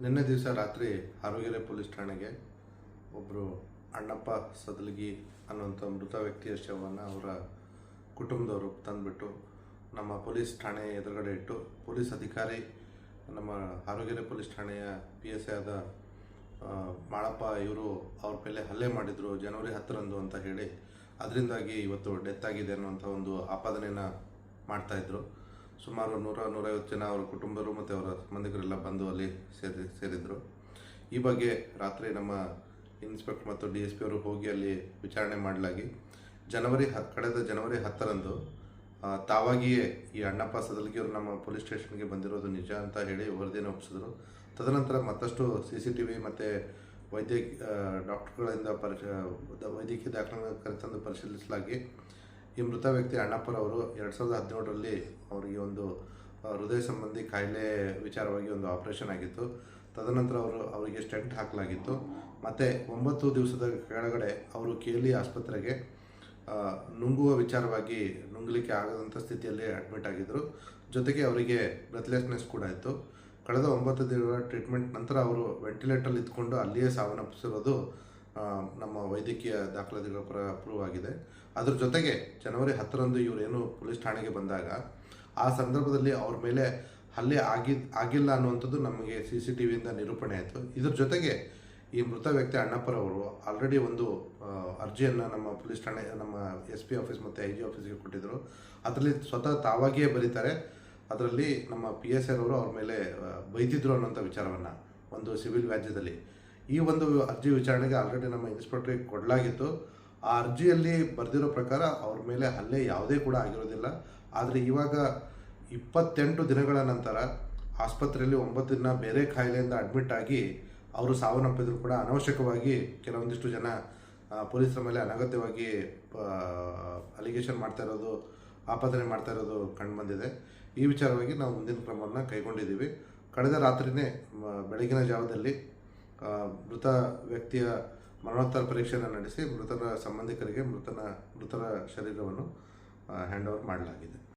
ನಿನ್ನೆ ದಿವಸ ರಾತ್ರಿ ಆರೋಗ್ಯರೆ ಪೊಲೀಸ್ ಠಾಣೆಗೆ ಒಬ್ಬರು ಅಣ್ಣಪ್ಪ ಸದಲಗಿ ಅನ್ನುವಂಥ ಮೃತ ವ್ಯಕ್ತಿಯ ಶವವನ್ನು ಅವರ ಕುಟುಂಬದವರು ತಂದುಬಿಟ್ಟು ನಮ್ಮ ಪೊಲೀಸ್ ಠಾಣೆ ಎದುರುಗಡೆ ಇಟ್ಟು ಪೊಲೀಸ್ ಅಧಿಕಾರಿ ನಮ್ಮ ಆರೋಗ್ಯರೆ ಪೊಲೀಸ್ ಠಾಣೆಯ ಪಿ ಎಸ್ ಐ ಆದ ಮಾಳಪ್ಪ ಇವರು ಅವ್ರ ಮೇಲೆ ಹಲ್ಲೆ ಮಾಡಿದರು ಜನವರಿ ಹತ್ತರಂದು ಅಂತ ಹೇಳಿ. ಅದರಿಂದಾಗಿ ಇವತ್ತು ಡೆತ್ ಆಗಿದೆ ಅನ್ನುವಂಥ ಒಂದು ಆಪಾದನೆಯನ್ನು ಮಾಡ್ತಾಯಿದ್ರು ಸುಮಾರು ನೂರ, ನೂರೈವತ್ತು ಜನ ಅವರ ಕುಟುಂಬರು ಮತ್ತು ಅವರ ಸಂಬಂಧಿಕರೆಲ್ಲ ಬಂದು ಅಲ್ಲಿ ಸೇರಿ, ಸೇರಿದರು. ಈ ಬಗ್ಗೆ ರಾತ್ರಿ ನಮ್ಮ ಇನ್ಸ್ಪೆಕ್ಟರ್ ಮತ್ತು ಡಿ ಎಸ್ ಪಿ ಅವರು ಹೋಗಿ ಅಲ್ಲಿ ವಿಚಾರಣೆ ಮಾಡಲಾಗಿ, ಜನವರಿ ಹ, ಕಳೆದ ಜನವರಿ ಹತ್ತರಂದು ತಾವಾಗಿಯೇ ಈ ಅಣ್ಣಪ್ಪ ಸದಲ್ಗಿಯವರು ನಮ್ಮ ಪೊಲೀಸ್ ಸ್ಟೇಷನ್ಗೆ ಬಂದಿರೋದು ನಿಜ ಅಂತ ಹೇಳಿ ವರದಿಯನ್ನು ಒಪ್ಪಿಸಿದ್ರು. ತದನಂತರ ಮತ್ತಷ್ಟು ಸಿ ಸಿ ಟಿ ವಿ ಮತ್ತು ವೈದ್ಯ ಡಾಕ್ಟರ್ಗಳಿಂದ ಪರಿಶ, ವೈದ್ಯಕೀಯ ದಾಖಲೆಗಳನ್ನು ಕರೆತಂದು ಪರಿಶೀಲಿಸಲಾಗಿ ಈ ಮೃತ ವ್ಯಕ್ತಿ ಅಣ್ಣಪ್ಪರವರು ಎರಡು ಸಾವಿರದ ಹದಿನೇಳರಲ್ಲಿ ಅವರಿಗೆ ಒಂದು ಹೃದಯ ಸಂಬಂಧಿ ಕಾಯಿಲೆ ವಿಚಾರವಾಗಿ ಒಂದು ಆಪರೇಷನ್ ಆಗಿತ್ತು. ತದನಂತರ ಅವರು ಅವರಿಗೆ ಸ್ಟೆಂಟ್ ಹಾಕಲಾಗಿತ್ತು. ಮತ್ತು ಒಂಬತ್ತು ದಿವಸದ ಕೆಳಗಡೆ ಅವರು ಕೇಳಿ ಆಸ್ಪತ್ರೆಗೆ ನುಂಗುವ ವಿಚಾರವಾಗಿ ನುಂಗಲಿಕ್ಕೆ ಆಗದಂಥ ಸ್ಥಿತಿಯಲ್ಲಿ ಅಡ್ಮಿಟ್ ಆಗಿದ್ದರು ಜೊತೆಗೆ ಅವರಿಗೆ ಬ್ರೆತ್ಲೆಸ್ನೆಸ್ ಕೂಡ ಇತ್ತು. ಕಳೆದ ಒಂಬತ್ತು ದಿನಗಳ ಟ್ರೀಟ್ಮೆಂಟ್ ನಂತರ ಅವರು ವೆಂಟಿಲೇಟರ್ ಇದ್ಕೊಂಡು ಅಲ್ಲಿಯೇ ಸಾವನ್ನಪ್ಪಿಸಿರೋದು ನಮ್ಮ ವೈದ್ಯಕೀಯ ದಾಖಲಾತಿಗಳ ಪ್ರ ಪ್ರೂವ್ ಆಗಿದೆ. ಅದ್ರ ಜೊತೆಗೆ ಜನವರಿ ಹತ್ತರಂದು ಇವರೇನು ಪೊಲೀಸ್ ಠಾಣೆಗೆ ಬಂದಾಗ, ಆ ಸಂದರ್ಭದಲ್ಲಿ ಅವ್ರ ಮೇಲೆ ಹಲ್ಲೆ ಆಗಿ, ಆಗಿಲ್ಲ ಅನ್ನುವಂಥದ್ದು ನಮಗೆ ಸಿ ಸಿ ಟಿ ವಿಯಿಂದ ನಿರೂಪಣೆ ಆಯಿತು. ಇದ್ರ ಜೊತೆಗೆ ಈ ಮೃತ ವ್ಯಕ್ತಿ ಅಣ್ಣಪ್ಪರವರು ಆಲ್ರೆಡಿ ಒಂದು ಅರ್ಜಿಯನ್ನು ನಮ್ಮ ಪೊಲೀಸ್ ಠಾಣೆ, ನಮ್ಮ ಎಸ್ ಪಿ ಆಫೀಸ್ ಮತ್ತು ಐ ಜಿ ಆಫೀಸ್ಗೆ ಕೊಟ್ಟಿದ್ದರು ಅದರಲ್ಲಿ ಸ್ವತಃ ತಾವಾಗಿಯೇ ಬರೀತಾರೆ. ಅದರಲ್ಲಿ ನಮ್ಮ ಪಿ ಎಸ್ ಆರ್ ಅವರು ಅವ್ರ ಮೇಲೆ ಬೈದಿದ್ರು ಅನ್ನೋಂಥ ವಿಚಾರವನ್ನು ಒಂದು ಸಿವಿಲ್ ವ್ಯಾಜ್ಯದಲ್ಲಿ. ಈ ಒಂದು ಅರ್ಜಿ ವಿಚಾರಣೆಗೆ ಆಲ್ರೆಡಿ ನಮ್ಮ ಇನ್ಸ್ಪೆಕ್ಟ್ರಿಗೆ ಕೊಡಲಾಗಿತ್ತು. ಆ ಅರ್ಜಿಯಲ್ಲಿ ಬರೆದಿರೋ ಪ್ರಕಾರ ಅವ್ರ ಮೇಲೆ ಹಲ್ಲೆ ಯಾವುದೇ ಕೂಡ ಆಗಿರೋದಿಲ್ಲ. ಆದರೆ ಇವಾಗ ಇಪ್ಪತ್ತೆಂಟು ದಿನಗಳ ನಂತರ ಆಸ್ಪತ್ರೆಯಲ್ಲಿ ಒಂಬತ್ತು ದಿನ ಬೇರೆ ಕಾಯಿಲೆಯಿಂದ ಅಡ್ಮಿಟ್ ಆಗಿ ಅವರು ಸಾವನ್ನಪ್ಪಿದ್ರು ಕೂಡ ಅನವಶ್ಯಕವಾಗಿ ಕೆಲವೊಂದಿಷ್ಟು ಜನ ಪೊಲೀಸರ ಮೇಲೆ ಅನಗತ್ಯವಾಗಿ ಅಲಿಗೇಷನ್ ಮಾಡ್ತಾ ಇರೋದು, ಆಪಾದನೆ ಮಾಡ್ತಾ ಇರೋದು ಕಂಡುಬಂದಿದೆ ಈ ವಿಚಾರವಾಗಿ ನಾವು ಮುಂದಿನ ಕ್ರಮವನ್ನು ಕೈಗೊಂಡಿದ್ದೀವಿ. ಕಳೆದ ರಾತ್ರಿನೇ, ಮ- ಬೆಳಗಿನ ಜಾವದಲ್ಲಿ ಮೃತ ವ್ಯಕ್ತಿಯ ಮರಣೋತ್ತರ ಪರೀಕ್ಷೆಯನ್ನು ನಡೆಸಿ ಮೃತರ ಸಂಬಂಧಿಕರಿಗೆ ಮೃತನ ಮೃತರ ಶರೀರವನ್ನು ಹ್ಯಾಂಡ್ ಓವರ್ ಮಾಡಲಾಗಿದೆ.